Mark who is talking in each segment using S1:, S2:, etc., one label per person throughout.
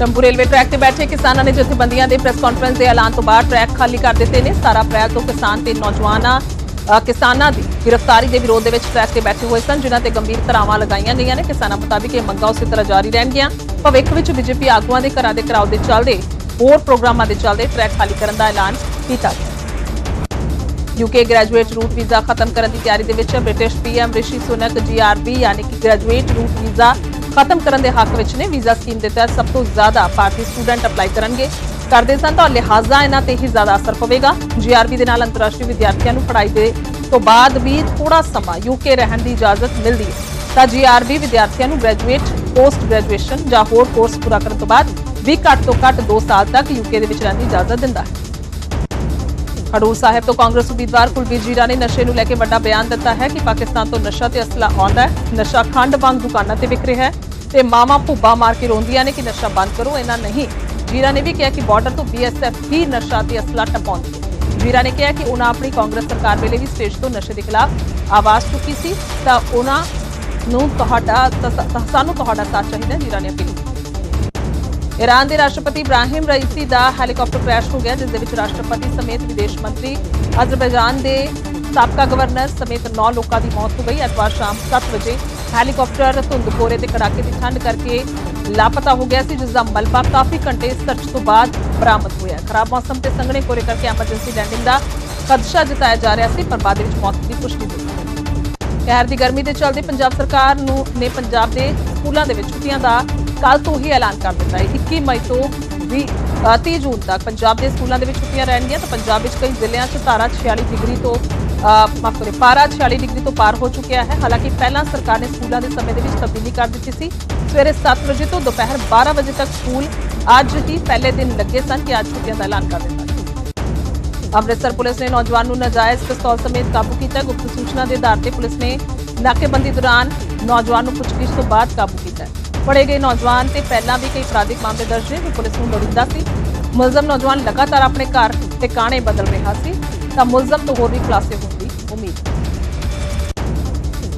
S1: Shambhu railway track ਤੇ ਬੈਠੇ ਕਿਸਾਨਾਂ ਨੇ ਜਥੇਬੰਦੀਆਂ ਦੇ ਪ੍ਰੈਸ ਕਾਨਫਰੰਸ ਦੇ ਐਲਾਨ ਤੋਂ ਬਾਅਦ ਟਰੈਕ ਖਾਲੀ ਕਰ ਦਿੱਤੇ ਨੇ। 17 ਅਪ੍ਰੈਲ ਤੋਂ ਕਿਸਾਨ ਤੇ ਨੌਜਵਾਨਾਂ ਕਿਸਾਨਾਂ ਦੀ ਗ੍ਰਿਫਤਾਰੀ ਦੇ ਵਿਰੋਧ ਦੇ ਵਿੱਚ ਟਰੈਕ ਤੇ ਬੈਠੇ ਹੋਏ ਸਨ, ਜਿਨ੍ਹਾਂ ਤੇ ਗੰਭੀਰ ਧਾਰਾਵਾਂ ਲਗਾਈਆਂ ਗਈਆਂ ਨੇ। ਕਿਸਾਨਾਂ ਮੁਤਾਬਿਕ ਇਹ ਮੰਗਾਂ ਉਸੇ ਤਰ੍ਹਾਂ ਜਾਰੀ ਰਹਿਣਗੀਆਂ। ਭਵਿੱਖ ਵਿੱਚ ਬੀਜੇਪੀ ਆਗੂਆਂ ਦੇ ਘਰਾਂ ਦੇ ਘਰਾਓ ਦੇ ਚੱਲਦੇ, ਹੋਰ ਪ੍ਰੋਗਰਾਮਾਂ ਦੇ ਚੱਲਦੇ ਟਰੈਕ ਖਾਲੀ ਕਰਨ ਦਾ ਐਲਾਨ ਕੀਤਾ ਗਿਆ। ਯੂਕੇ ਗ੍ਰੈਜੂਏਟ ਰੂਟ ਵੀਜ਼ਾ ਖਤਮ ਕਰਨ ਦੀ ਤਿਆਰੀ ਦੇ ਵਿੱਚ ਹੈ British PM Rishi Sunak GRB ਯਾਨੀ ਕਿ ਗ੍ਰੈਜੂਏਟ ਰੂਟ ਵੀਜ਼ਾ ਖਤਮ ਕਰਨ ਦੇ ਹੱਕ ਵਿੱਚ ਨੇ। ਵੀਜ਼ਾ ਸਕੀਮ ਦੇ ਤਹਿਤ ਸਭ ਤੋਂ ਜ਼ਿਆਦਾ ਭਾਰਤੀ ਸਟੂਡੈਂਟ ਅਪਲਾਈ ਕਰਨਗੇ। ਕਰਦੇ ਸਨ ਤਾਂ ਲਿਹਾਜ਼ਾ ਇਹਨਾਂ ਤੇ ਹੀ ਜ਼ਿਆਦਾ ਅਸਰ ਪਵੇਗਾ। ਜੀਆਰਬੀ ਦੇ ਨਾਲ ਅੰਤਰਰਾਸ਼ਟਰੀ ਵਿਦਿਆਰਥੀਆਂ ਨੂੰ ਪੜ੍ਹਾਈ ਦੇ ਤੋਂ ਬਾਅਦ ਵੀ ਥੋੜਾ ਸਮਾਂ ਯੂਕੇ ਰਹਿਣ ਦੀ ਇਜਾਜ਼ਤ ਮਿਲਦੀ ਹੈ। ਤਾਂ ਜੀਆਰਬੀ ਵਿਦਿਆਰਥੀਆਂ ਨੂੰ ਗ੍ਰੈਜੂਏਟ ਪੋਸਟ ਗ੍ਰੈਜੂਏਸ਼ਨ ਜਾਂ ਹੋਰ ਕੋਰਸ ਪੂਰਾ ਕਰਨ ਤੋਂ ਬਾਅਦ ਵੀ ਘੱਟ ਤੋਂ ਘੱਟ 2 ਸਾਲ ਤੱਕ ਯੂਕੇ ਦੇ ਵਿੱਚ ਰਹਿਣ ਦੀ ਇਜਾਜ਼ਤ ਦਿੰਦਾ ਹੈ। ਹਡੂਰ ਸਾਹਿਬ ਤੋਂ ਕਾਂਗਰਸ ਉਮੀਦਵਾਰ ਕੁਲਬੀਰ ਜੀਰਾ ਨੇ ਨਸ਼ੇ ਨੂੰ ਲੈ ਕੇ ਵੱਡਾ ਬਿਆਨ ਦਿੱਤਾ ਹੈ ਕਿ ਪਾਕਿਸਤਾਨ ਤੋਂ ਨਸ਼ਾ ਤੇ ਅਸਲਾ ਆਉਂਦਾ ਹੈ। ਨਸ਼ਾ ਖੰਡ ਵਾਂਗ ਦੁਕਾਨਾਂ ਤੇ ਵਿਕ ਰਿਹਾ ਹੈ ਤੇ ਮਾਮਾ ਭੁੱਬਾ ਮਾਰ ਕੇ ਰੋਂਦੀਆਂ ਨੇ ਕਿ ਨਸ਼ਾ ਬੰਦ ਕਰੋ ਇਹਨਾਂ ਨਹੀਂ। ਜੀਰਾ ਨੇ ਵੀ ਕਿਹਾ ਕਿ ਬਾਰਡਰ ਤੋਂ ਬੀਐਸਐਫ ਹੀ ਨਸ਼ਾ ਤੇ ਅਸਲਾ ਟਪਾਉਂਦੀ ਹੈ। ਜੀਰਾ ਨੇ ਕਿਹਾ ਕਿ ਉਹਨਾਂ ਆਪਣੀ ਕਾਂਗਰਸ ਸਰਕਾਰ ਵੇਲੇ ਵੀ ਸਟੇਜ ਤੋਂ ਨਸ਼ੇ ਦੇ ਖਿਲਾਫ ਆਵਾਜ਼ ਚੁੱਕੀ ਸੀ, ਤਾਂ ਉਹਨਾਂ ਨੂੰ ਤੁਹਾਡਾ ਸਾਨੂੰ ਤੁਹਾਡਾ ਸਾਥ ਚਾਹੀਦਾ ਜੀਰਾ ਨੇ ਅਪੀਲ ਕੀਤੀ। ਈਰਾਨ ਦੇ ਰਾਸ਼ਟਰਪਤੀ ਇਬਰਾਹਿਮ ਰਈਸੀ ਦਾ ਹੈਲੀਕਾਪਟਰ ਕ੍ਰੈਸ਼ ਹੋ ਗਿਆ, ਜਿਸ ਦੇ ਵਿੱਚ ਰਾਸ਼ਟਰਪਤੀ ਸਮੇਤ ਵਿਦੇਸ਼ ਮੰਤਰੀ ਅਜ਼ਰਬੈਜਾਨ ਦੇ ਸਾਬਕਾ ਗਵਰਨਰ ਸਮੇਤ 9 ਲੋਕਾਂ ਦੀ ਮੌਤ ਹੋ ਗਈ। ਐਤਵਾਰ ਸ਼ਾਮ 7 ਵਜੇ ਹੈਲੀਕਾਪਟਰ ਧੁੰਦ ਕੋਰੇ ਤੇ ਕੜਾਕੇ ਦੀ ਠੰਡ ਕਰਕੇ ਲਾਪਤਾ ਹੋ ਗਿਆ ਸੀ, ਜਿਸ ਦਾ ਮਲਬਾ ਕਾਫੀ ਘੰਟੇ ਸਰਚ ਤੋਂ ਬਾਅਦ ਬਰਾਮਦ ਹੋਇਆ ਖਰਾਬ ਮੌਸਮ ਤੇ ਸੰਘਣੇ ਕੋਰੇ ਕਰਕੇ ਐਮਰਜੈਂਸੀ ਲੈਂਡਿੰਗ ਦਾ ਖਦਸ਼ਾ ਜਤਾਇਆ ਜਾ ਰਿਹਾ ਸੀ, ਪਰ ਬਾਅਦ ਦੇ ਵਿੱਚ ਮੌਤ ਦੀ ਪੁਸ਼ਟੀ ਹੋਈ ਕਹਿਰ ਦੀ ਗਰਮੀ ਦੇ ਚੱਲਦੇ ਪੰਜਾਬ ਸਰਕਾਰ ਨੂੰ ਨੇ ਪੰਜਾਬ ਦੇ ਸਕੂਲਾਂ ਦੇ ਵਿੱਚ ਛੁੱਟੀਆਂ ਦਾ ਕੱਲ ਤੋਂ ਹੀ ਐਲਾਨ ਕਰ ਦਿੱਤਾ ਹੈ। 21 ਮਈ ਤੋਂ ਵੀ ਅ, 30 ਜੂਨ ਤੱਕ ਪੰਜਾਬ ਦੇ ਸਕੂਲਾਂ ਦੇ ਵਿੱਚ ਛੁੱਟੀਆਂ ਰਹਿਣਗੀਆਂ ਤਾਂ ਪੰਜਾਬ ਵਿੱਚ ਕਈ ਜ਼ਿਲ੍ਹਿਆਂ 'ਚ ਧਾਰਾ 46 ਡਿਗਰੀ ਤੋਂ ਅ, ਮਾਫ਼ ਕਰੋ ਪਾਰਾ 46 ਡਿਗਰੀ ਤੋਂ ਪਾਰ ਹੋ ਚੁੱਕਿਆ ਹੈ। ਹਾਲਾਂਕਿ ਪਹਿਲਾਂ ਸਰਕਾਰ ਨੇ ਸਕੂਲਾਂ ਦੇ ਸਮੇਂ ਦੇ ਵਿੱਚ ਤਬਦੀਲੀ ਕਰ ਦਿੱਤੀ ਸੀ। ਸਵੇਰੇ 7 ਵਜੇ ਤੋਂ ਦੁਪਹਿਰ 12 ਵਜੇ ਤੱਕ ਸਕੂਲ ਅੱਜ ਹੀ ਪਹਿਲੇ ਦਿਨ ਲੱਗੇ ਸਨ ਕਿ ਅੱਜ ਛੁੱਟੀਆਂ ਦਾ ਐਲਾਨ ਕਰ ਦਿੱਤਾ। ਅੰਮ੍ਰਿਤਸਰ ਪੁਲਿਸ ਨੇ ਨੌਜਵਾਨ ਨੂੰ ਨਾਜਾਇਜ਼ ਪਿਸਤੌਲ ਸਮੇਤ ਕਾਬੂ ਕੀਤਾ। ਗੁਪਤ ਸੂਚਨਾ ਦੇ ਆਧਾਰ ਤੇ ਪੁਲਿਸ ਨੇ ਨਾਕੇਬੰਦੀ ਦੌਰਾਨ ਨੌਜਵਾਨ ਨੂੰ ਪੁੱਛਗਿੱਛ ਤੋਂ ਬਾਅਦ ਕਾਬੂ ਕੀਤਾ ਫੜੇ ਗਏ ਨੌਜਵਾਨ ਤੇ ਪਹਿਲਾਂ ਵੀ ਕਈ ਅਪਰਾਧਿਕ ਮਾਮਲੇ ਦਰਜ ਨੇ ਜੋ ਪੁਲਿਸ ਨੂੰ ਲੋੜੀਂਦਾ ਸੀ। ਮੁਲਜ਼ਮ ਨੌਜਵਾਨ ਲਗਾਤਾਰ ਆਪਣੇ ਘਰ ਟਿਕਾਣੇ ਬਦਲ ਰਿਹਾ ਸੀ, ਤਾਂ ਮੁਲਜ਼ਮ ਤੋਂ ਹੋਰ ਵੀ ਖੁਲਾਸੇ ਹੋਣ ਦੀ ਉਮੀਦ।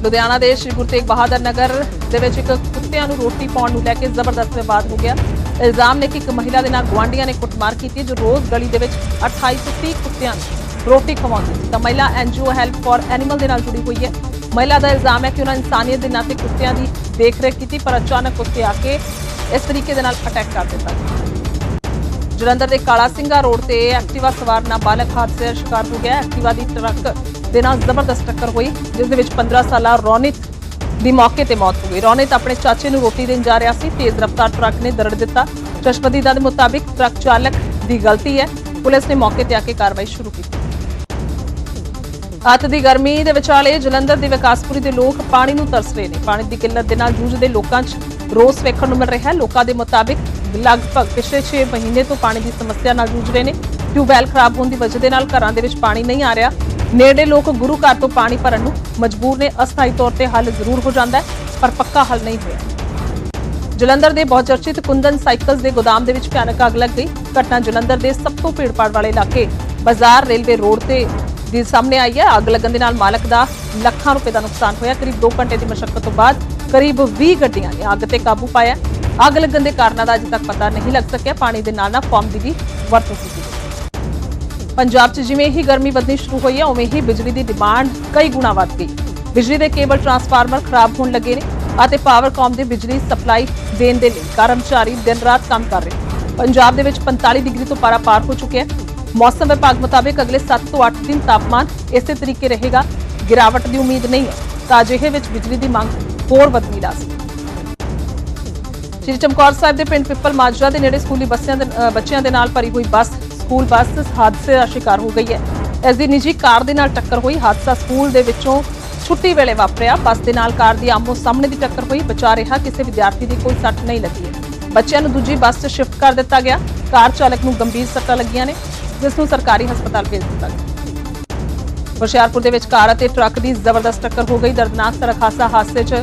S1: ਲੁਧਿਆਣਾ ਦੇ ਸ਼੍ਰੀ ਗੁਰੂ ਤੇਗ ਬਹਾਦਰ ਨਗਰ ਦੇ ਵਿੱਚ ਇੱਕ ਕੁੱਤਿਆਂ ਨੂੰ ਰੋਟੀ ਪਾਉਣ ਨੂੰ ਲੈ ਕੇ ਜ਼ਬਰਦਸਤ ਵਿਵਾਦ ਹੋ ਗਿਆ। ਇਲਜ਼ਾਮ ਨੇ ਕਿ ਇੱਕ ਮਹਿਲਾ ਦੇ ਨਾਲ ਗੁਆਂਢੀਆਂ ਨੇ ਕੁੱਟਮਾਰ ਕੀਤੀ, ਜੋ ਰੋਜ਼ ਗਲੀ ਦੇ ਵਿੱਚ 28 ਤੋਂ 30 ਕੁੱਤਿਆਂ ਨੂੰ ਰੋਟੀ ਖਵਾਉਂਦੀ ਸੀ ਤਾਂ ਮਹਿਲਾ ਐਨਜੀਓ ਹੈਲਪ ਫॉर ਐਨੀਮਲ ਦੇ ਨਾਲ ਜੁੜੀ ਹੋਈ ਹੈ। ਮਹਿਲਾ ਦਾ ਇਲਜ਼ਾਮ ਹੈ ਕਿ ਉਹਨਾਂ ਇਨਸਾਨੀਅਤ ਦੇ ਨਾਤੇ ਕੁੱਤਿਆਂ ਦੀ ਦੇਖ ਰੇਖ ਕੀਤੀ ਪਰ ਅਚਾਨਕ ਕੁੱਤੇ ਆ ਕੇ ਇਸ ਤਰੀਕੇ ਦੇ ਨਾਲ ਅਟੈਕ ਕਰ ਦਿੱਤਾ। ਜਲੰਧਰ ਦੇ ਕਾਲਾ ਸਿੰਘਾ ਰੋਡ ਤੇ ਐਕਟਿਵਾ ਸਵਾਰ ਨਾਬਾਲਗ ਹਾਦਸੇ ਦਾ ਸ਼ਿਕਾਰ ਹੋ ਗਿਆ। ਐਕਟਿਵਾ ਦੀ ਟਰੱਕ ਦੇ ਨਾਲ ਜ਼ਬਰਦਸਤ ਟੱਕਰ ਹੋਈ, ਜਿਸ ਦੇ ਵਿੱਚ 15 ਸਾਲਾ ਰੌਨਿਤ ਦੀ ਮੌਕੇ ਤੇ ਮੌਤ ਹੋ ਗਈ। ਰੌਨਿਤ ਆਪਣੇ ਚਾਚੇ ਨੂੰ ਰੋਟੀ ਦੇਣ ਜਾ ਰਿਹਾ ਸੀ। ਤੇਜ਼ ਰਫ਼ਤਾਰ ਟਰੱਕ ਨੇ ਦਰੜ ਦਿੱਤਾ। ਚਸ਼ਮਦੀਦਾਂ ਦੇ ਮੁਤਾਬਿਕ ਟਰੱਕ ਚਾਲਕ ਦੀ ਗਲਤੀ ਹੈ। ਪੁਲਿਸ ਨੇ ਮੌਕੇ ਤੇ ਆ ਕੇ ਕਾਰਵਾਈ ਸ਼ੁਰੂ ਕੀਤੀ। ਅੱਤ ਦੀ ਗਰਮੀ ਦੇ ਵਿਚਾਲੇ ਜਲੰਧਰ ਦੇ ਵਿਕਾਸਪੁਰੀ ਦੇ ਲੋਕ ਪਾਣੀ ਨੂੰ ਤਰਸ ਰਹੇ ਨੇ। ਪਾਣੀ ਦੀ ਕਿੱਲਤ ਦੇ ਨਾਲ ਜੂਝਦੇ ਲੋਕਾਂ 'ਚ ਰੋਸ ਵੇਖਣ ਨੂੰ ਮਿਲ ਰਿਹਾ ਹੈ। ਲੋਕਾਂ ਦੇ ਮੁਤਾਬਿਕ ਲਗਭਗ ਪਿਛਲੇ 6 ਮਹੀਨੇ ਤੋਂ ਪਾਣੀ ਦੀ ਸਮੱਸਿਆ ਨਾਲ ਜੂਝ ਰਹੇ ਨੇ। ਟਿਊਬਵੈਲ ਖਰਾਬ ਹੋਣ ਦੀ ਵਜ੍ਹਾ ਦੇ ਨਾਲ ਘਰਾਂ ਦੇ ਵਿੱਚ ਪਾਣੀ ਨਹੀਂ ਆ ਰਿਹਾ। ਨੇੜੇ ਲੋਕ ਗੁਰੂ ਘਰ ਤੋਂ ਪਾਣੀ ਭਰਨ ਨੂੰ ਮਜਬੂਰ ਨੇ। ਅਸਥਾਈ ਤੌਰ ਤੇ ਹੱਲ ਜ਼ਰੂਰ ਹੋ ਜਾਂਦਾ ਹੈ, ਪਰ ਪੱਕਾ ਹੱਲ ਨਹੀਂ ਹੋਇਆ। ਜਲੰਧਰ ਦੇ ਬਹੁਤ ਚਰਚਿਤ ਕੁੰਦਨ ਸਾਈਕਲਸ ਦੇ ਗੋਦਾਮ ਦੇ ਵਿੱਚ ਭਿਆਨਕ ਅੱਗ ਲੱਗ ਗਈ। ਘਟਨਾ ਜਲੰਧਰ ਦੇ ਸਭ ਤੋਂ ਭੀੜਪਾੜ ਵਾਲੇ ਇਲਾਕੇ ਬਾਜ਼ਾਰ ਰੇਲਵੇ ਰੋਡ ਤੇ ਦੀ ਸਾਹਮਣੇ ਆਈ ਹੈ। ਅੱਗ ਲੱਗਣ ਦੇ ਨਾਲ ਮਾਲਕ ਦਾ ਲੱਖਾਂ ਰੁਪਏ ਦਾ ਨੁਕਸਾਨ ਹੋਇਆ। ਕਰੀਬ 2 ਘੰਟੇ ਦੀ ਮਸ਼ੱਕਤ ਤੋਂ ਬਾਅਦ ਕਰੀਬ 20 ਗੱਡੀਆਂ ਨੇ ਅੱਗ ਤੇ ਕਾਬੂ ਪਾਇਆ। ਅੱਗ ਲੱਗਣ ਦੇ ਕਾਰਨਾਂ ਦਾ ਅਜੇ ਤੱਕ ਪਤਾ ਨਹੀਂ ਲੱਗ ਸਕਿਆ। ਪਾਣੀ ਦੇ ਨਾਲ ਨਾਲ ਫੋਮ ਦੀ ਵੀ ਵਰਤੋਂ ਕੀਤੀ ਪੰਜਾਬ 'ਚ ਜਿਵੇਂ ਹੀ ਗਰਮੀ ਵਧਣੀ ਸ਼ੁਰੂ ਹੋਈ ਹੈ, ਉਵੇਂ ਹੀ ਬਿਜਲੀ ਦੀ ਡਿਮਾਂਡ ਕਈ ਗੁਣਾ ਵੱਧ ਗਈ। ਬਿਜਲੀ ਦੇ ਕੇਬਲ ਟਰਾਂਸਫਾਰਮਰ ਖਰਾਬ ਹੋਣ ਲੱਗੇ ਨੇ ਅਤੇ ਪਾਵਰਕਾਮ ਦੇ ਬਿਜਲੀ ਸਪਲਾਈ ਦੇਣ ਦੇ ਲਈ ਕਰਮਚਾਰੀ ਦਿਨ ਰਾਤ ਕੰਮ ਕਰ ਰਹੇ ਪੰਜਾਬ ਦੇ ਵਿੱਚ 45 ਡਿਗਰੀ ਤੋਂ ਪਾਰਾ ਪਾਰ ਹੋ ਚੁੱਕਿਆ ਹੈ। ਮੌਸਮ ਵਿਭਾਗ ਮੁਤਾਬਿਕ ਅਗਲੇ 7 ਤੋਂ 8 ਦਿਨ ਤਾਪਮਾਨ ਇਸੇ ਤਰੀਕੇ ਰਹੇਗਾ। ਗਿਰਾਵਟ ਦੀ ਉਮੀਦ ਨਹੀਂ ਹੈ, ਤਾਂ ਅਜਿਹੇ ਵਿੱਚ ਬਿਜਲੀ ਦੀ ਮੰਗ ਹੋਰ ਵਧਣੀ ਲਾਜ਼ਮੀ। ਸ਼੍ਰੀ ਚਮਕੌਰ ਸਾਹਿਬ ਦੇ ਪਿੰਡ ਪਿੱਪਲ ਮਾਜਰਾ ਦੇ ਨੇੜੇ ਸਕੂਲੀ ਬੱਸਿਆਂ ਦੇ ਬੱਚਿਆਂ ਦੇ ਨਾਲ ਭਰੀ ਹੋਈ ਬੱਸ, ਸਕੂਲ ਬੱਸ ਹਾਦਸੇ ਦਾ ਸ਼ਿਕਾਰ ਹੋ ਗਈ ਹੈ। ਇਸ ਦੀ ਨਿੱਜੀ ਕਾਰ ਦੇ ਨਾਲ ਟੱਕਰ ਹੋਈ, ਹਾਦਸਾ ਸਕੂਲ ਦੇ ਵਿੱਚੋਂ ਛੁੱਟੀ ਵੇਲੇ ਵਾਪਰਿਆ। ਬੱਸ ਦੇ ਨਾਲ ਕਾਰ ਦੀ ਆਮੋ ਸਾਹਮਣੇ ਦੀ ਟੱਕਰ ਹੋਈ, ਬਚਾ ਰਿਹਾ ਕਿਸੇ ਵਿਦਿਆਰਥੀ ਦੀ ਕੋਈ ਸੱਟ ਨਹੀਂ ਲੱਗੀ। ਹੈ ਬੱਚਿਆਂ ਨੂੰ ਦੂਜੀ ਬੱਸ 'ਚ ਸ਼ਿਫਟ ਕਰ ਦਿੱਤਾ ਗਿਆ। ਕਾਰ ਚਾਲਕ ਨੂੰ ਗੰਭੀਰ ਸੱਟਾਂ ਲੱਗੀਆਂ ਨੇ। ਜਿਸ ਨੂੰ ਸਰਕਾਰੀ ਹਸਪਤਾਲ ਭੇਜ ਦਿੱਤਾ ਗਿਆ। ਹੁਸ਼ਿਆਰਪੁਰ ਦੇ ਵਿੱਚ ਕਾਰ ਅਤੇ ਟਰੱਕ ਦੀ ਜ਼ਬਰਦਸਤ ਟੱਕਰ ਹੋ ਗਈ। ਦਰਦਨਾਕ ਸੜਕ ਹਾਦਸਾ ਹਾਦਸੇ 'ਚ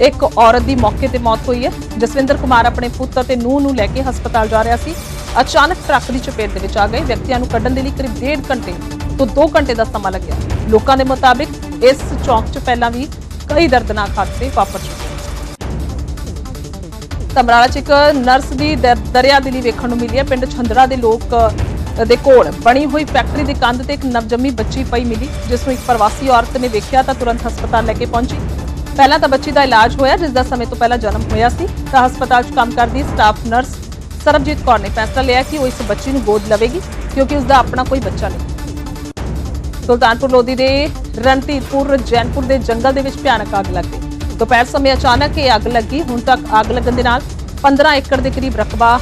S1: ਇੱਕ ਔਰਤ ਦੀ ਮੌਕੇ ਤੇ ਮੌਤ ਹੋਈ ਹੈ। ਜਸਵਿੰਦਰ ਕੁਮਾਰ ਆਪਣੇ ਪੁੱਤ ਅਤੇ ਨੂੰਹ ਨੂੰ ਲੈ ਕੇ ਹਸਪਤਾਲ ਜਾ ਰਿਹਾ ਸੀ। ਅਚਾਨਕ ਟਰੱਕ ਦੀ ਚਪੇਟ ਦੇ ਵਿੱਚ ਆ ਗਏ। ਵਿਅਕਤੀਆਂ ਨੂੰ ਕੱਢਣ ਦੇ ਲਈ ਕਰੀਬ 1.5 ਘੰਟੇ ਤੋਂ 2 ਘੰਟੇ ਦਾ ਸਮਾਂ ਲੱਗਿਆ। ਲੋਕਾਂ ਦੇ ਮੁਤਾਬਿਕ ਇਸ ਚੌਂਕ 'ਚ ਪਹਿਲਾਂ ਵੀ ਕਈ ਦਰਦਨਾਕ ਹਾਦਸੇ ਵਾਪਰ ਚੁੱਕੇ ਸਮਰਾਲਾ 'ਚ ਇੱਕ ਨਰਸ ਦੀ ਦਰ- ਦਰਿਆ ਦਿਲੀ ਵੇਖਣ ਨੂੰ ਮਿਲੀ ਹੈ। ਪਿੰਡ ਛੰਦੜਾ ਦੇ ਲੋਕ ਦੇ ਕੋਲ ਬਣੀ ਹੋਈ ਫੈਕਟਰੀ ਦੀ ਕੰਧ ਤੇ ਇੱਕ ਨਵਜੰਮੀ ਬੱਚੀ ਪਈ ਮਿਲੀ, ਜਿਸ ਨੂੰ ਇੱਕ ਪ੍ਰਵਾਸੀ ਔਰਤ ਨੇ ਵੇਖਿਆ ਤਾਂ ਤੁਰੰਤ ਹਸਪਤਾਲ ਲੈ ਕੇ ਪਹੁੰਚੀ। ਪਹਿਲਾਂ ਤਾਂ ਬੱਚੀ ਦਾ ਇਲਾਜ ਹੋਇਆ, ਜਿਸ ਦਾ ਸਮੇਂ ਤੋਂ ਪਹਿਲਾਂ ਜਨਮ ਹੋਇਆ ਸੀ, ਤਾਂ ਹਸਪਤਾਲ 'ਚ ਕੰਮ ਕਰਦੀ ਸਟਾਫ ਨਰਸ ਸਰਬਜੀਤ ਕੌਰ ਨੇ ਫੈਸਲਾ ਲਿਆ ਕਿ ਉਹ ਇਸ ਬੱਚੀ ਨੂੰ ਗੋਦ ਲਵੇਗੀ, ਕਿਉਂਕਿ ਉਸ ਦਾ ਆਪਣਾ ਕੋਈ ਬੱਚਾ ਨਹੀਂ। ਸੁਲਤਾਨਪੁਰ ਲੋਧੀ ਦੇ ਰਣਧੀਰਪੁਰ, ਜੈਨਪੁਰ ਦੇ ਜੰਗਲ ਦੇ ਵਿੱਚ ਭਿਆਨਕ ਅੱਗ ਲੱਗ ਗਈ। ਦੁਪਹਿਰ ਸਮੇਂ ਅਚਾਨਕ ਇਹ ਅੱਗ ਲੱਗੀ, ਹੁਣ ਤੱਕ ਅੱਗ ਲੱਗਣ ਦੇ ਨਾਲ 15 ਏਕੜ ਦੇ ਕਰੀਬ ਰਕਬਾ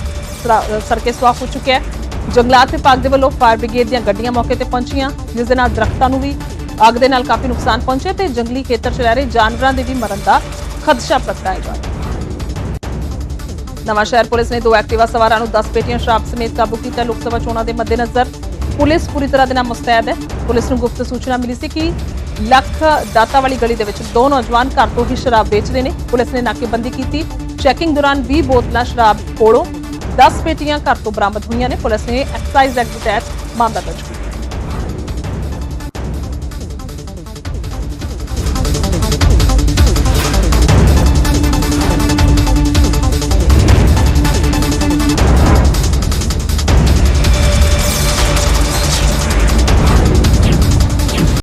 S1: ਸਰਕੇ ਸੁਆਹ ਹੋ ਚੁੱਕਿਆ ਹੈ। ਜੰਗਲਾਤ ਵਿਭਾਗ ਦੇ ਵੱਲੋਂ ਫਾਇਰ ਬ੍ਰਿਗੇਡ ਦੀਆਂ ਗੱਡੀਆਂ ਮੌਕੇ ਤੇ ਪਹੁੰਚੀਆਂ, ਜਿਸ ਦੇ ਨਾਲ ਦਰਖਤਾਂ ਨੂੰ ਵੀ ਅੱਗ ਦੇ ਨਾਲ ਕਾਫੀ ਨੁਕਸਾਨ ਪਹੁੰਚਿਆ ਤੇ ਜੰਗਲੀ ਖੇਤਰ 'ਚ ਰਹਿ ਰਹੇ ਜਾਨਵਰਾਂ ਦੇ ਵੀ ਮਰਨ ਦਾ ਖਦਸ਼ਾ ਪ੍ਰਗਟਾਇਆ ਨਵਾਂ ਸ਼ਹਿਰ ਪੁਲਿਸ ਨੇ ਦੋ ਐਕਟਿਵਾ ਸਵਾਰਾਂ ਨੂੰ 10 ਪੇਟੀਆਂ ਸ਼ਰਾਬ ਸਮੇਤ ਕਾਬੂ ਕੀਤਾ। ਲੋਕ ਸਭਾ ਚੋਣਾਂ ਦੇ ਮੱਦੇਨਜ਼ਰ ਪੁਲਿਸ ਪੂਰੀ ਤਰ੍ਹਾਂ ਦੇ ਨਾਲ ਮੁਸਤੈਦ ਹੈ। ਪੁਲਿਸ ਨੂੰ ਗੁਪਤ ਸੂਚਨਾ ਮਿਲੀ ਸੀ ਕਿ ਲੱਖ ਦਾਤਾ ਵਾਲੀ ਗਲੀ ਦੇ ਵਿੱਚ ਦੋ ਨੌਜਵਾਨ ਘਰ ਤੋਂ ਹੀ ਸ਼ਰਾਬ ਵੇਚਦੇ ਨੇ। ਪੁਲਿਸ ਨੇ ਨਾਕੇਬੰਦੀ ਕੀਤੀ। ਚੈਕਿੰਗ ਦੌਰਾਨ 20 ਬੋਤਲਾਂ ਸ਼ਰਾਬ ਕੋਲੋਂ 10 ਪੇਟੀਆਂ ਘਰ ਤੋਂ ਬਰਾਮਦ ਹੋਈਆਂ ਨੇ। ਪੁਲਿਸ ਨੇ ਐਕਸਾਈਜ਼ ਐਕਟ ਦੇ ਤਹਿਤ ਮਾਮਲਾ ਦਰਜ ਕੀਤਾ।